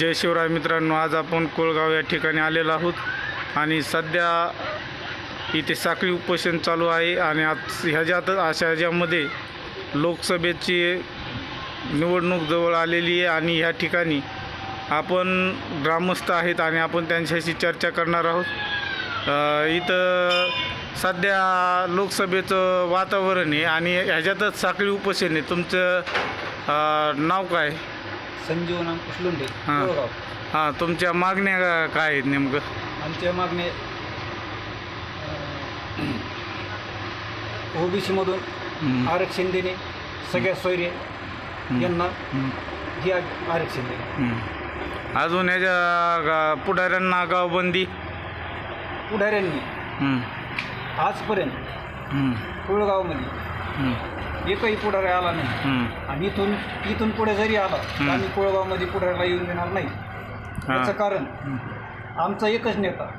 जय शिवराय मित्रांनो आज आपण कोळगाव या ठिकाणी आलेलो आहोत आणि सध्या इथे साखळी उपोषण चालू आहे आणि आज ह्याच्यात अशा ह्याच्यामध्ये लोकसभेची निवडणूक जवळ आलेली आहे आणि ह्या ठिकाणी आपण ग्रामस्थ आहेत आणि आपण त्यांच्याशी चर्चा करणार आहोत. इथं सध्या लोकसभेचं वातावरण आहे आणि ह्याच्यातच साखळी उपोषण आहे. तुमचं नाव काय? संजीवन अंकुश लोंढे हां. कोळगाव हां. तुमच्या मागण्या काय आहेत नेमकं? आमच्या मागणे ओबीसीमधून हं, आरक्षण देणे सगळ्या सोयरे हं, यांना हं, हे आ- आरक्षण देणे. हं. अजून ह्याच्या गा- पुढाऱ्यांना गावबंदी? पुढाऱ्यांनी हं, आजपर्यंत हं, कोळगावमध्ये हं, एकही पुढारी आला नाही. आणि इथून इथून पुढे जरी आला तर. आम्ही कोळगावमध्ये पुढाऱ्याला येऊन देणार नाही. याचं कारण आमचा एकच नेता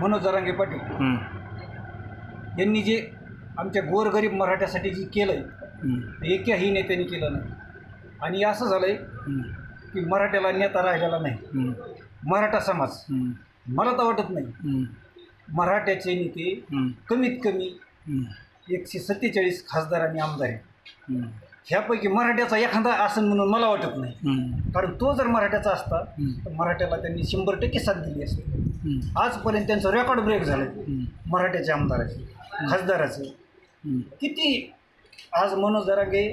मनोज जरांगे पाटील. यांनी जे आमच्या गोरगरीब मराठ्यासाठी जे केलं आहे एकही नेत्याने केलं नाही. आणि असं झालं आहे की मराठ्याला नेता राहिलेला नाही. मराठा समाज. मला तर वाटत नाही. मराठ्याचे नेते कमीत कमी एकशे सत्तेचाळीस खासदार आणि आमदार आहेत. ह्यापैकी मराठ्याचा एखादा आसन म्हणून मला वाटत नाही. हं, कारण तो जर मराठ्याचा असता तर मराठ्याला त्यांनी शंभर टक्के साथ दिली असते हं, आजपर्यंत त्यांचं रेकॉर्ड ब्रेक झालं मराठ्याच्या आमदाराचे खासदाराचं. किती? आज मनोज दरागे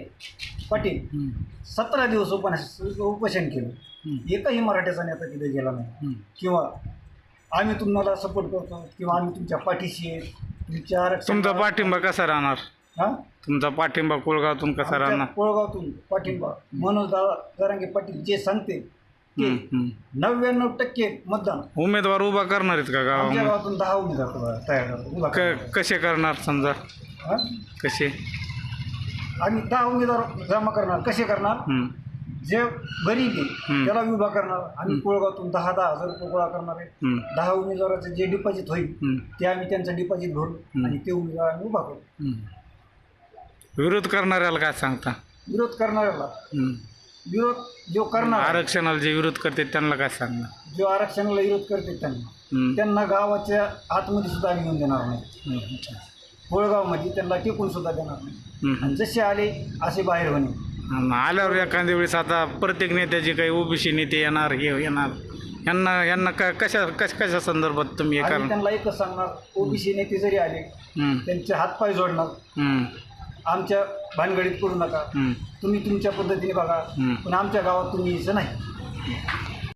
पाटील सतरा दिवस उपनास उपोषण केलं. एकही मराठ्याचा नेता तिथे गेला नाही. किंवा आम्ही तुम्हाला सपोर्ट करतो किंवा आम्ही तुमच्या पाठीशी आरक्षण तुमचा पाठिंबा कसा राहणार? हा? तुमचा पाठिंबा कोळगावतून कसा आमच्या राहणार? कोळगावतून पाठिंबा. मनोज दादा जरांगे पाटील जे सांगते ते. नव्याण्णव टक्के मतदान. उमेदवार उभा करणार आहेत का आमच्या गावामध्ये गावातून दहा उमेदवार तयार. उभा क. कसे करणार समजा? हा? कसे? आम्ही दहा उमेदवार जमा करणार. कसे करणार? जे गरीब आहे. त्याला उभा करणार आम्ही कोळगावतून दहा दहा हजार रुपये गोळा करणार आहे. दहा उमेदवाराचं जे डिपॉझिट होईल ते आम्ही त्यांचं डिपॉझिट भरू. आणि ते उमेदवार आम्ही उभा करू. विरोध करणाऱ्याला काय सांगता? विरोध करणाऱ्याला. विरोध जो करणार आरक्षणाला जे विरोध करते त्यांना काय सांगणार? जो आरक्षणाला विरोध करते त्यांना त्यांना गावाच्या आतमध्ये सुद्धा आम्ही येऊन देणार नाही. कोळगावमध्ये त्यांना टिकून सुद्धा देणार नाही. आणि जसे आले असे बाहेर होणे. आणि आल्यावर एखाद्या वेळेस आता प्रत्येक नेत्याचे काही ओबीसी नेते येणार हे येणार. यांना यांना का कशा कशा कशा संदर्भात तुम्ही हे करणार त्यांना एकच सांगणार ओबीसी नेते जरी आले त्यांचे हातपाय जोडणार. आमच्या भानगडीत पडू नका. तुम्ही तुमच्या पद्धतीने बघा. पण आमच्या गावात तुम्ही यायचं नाही.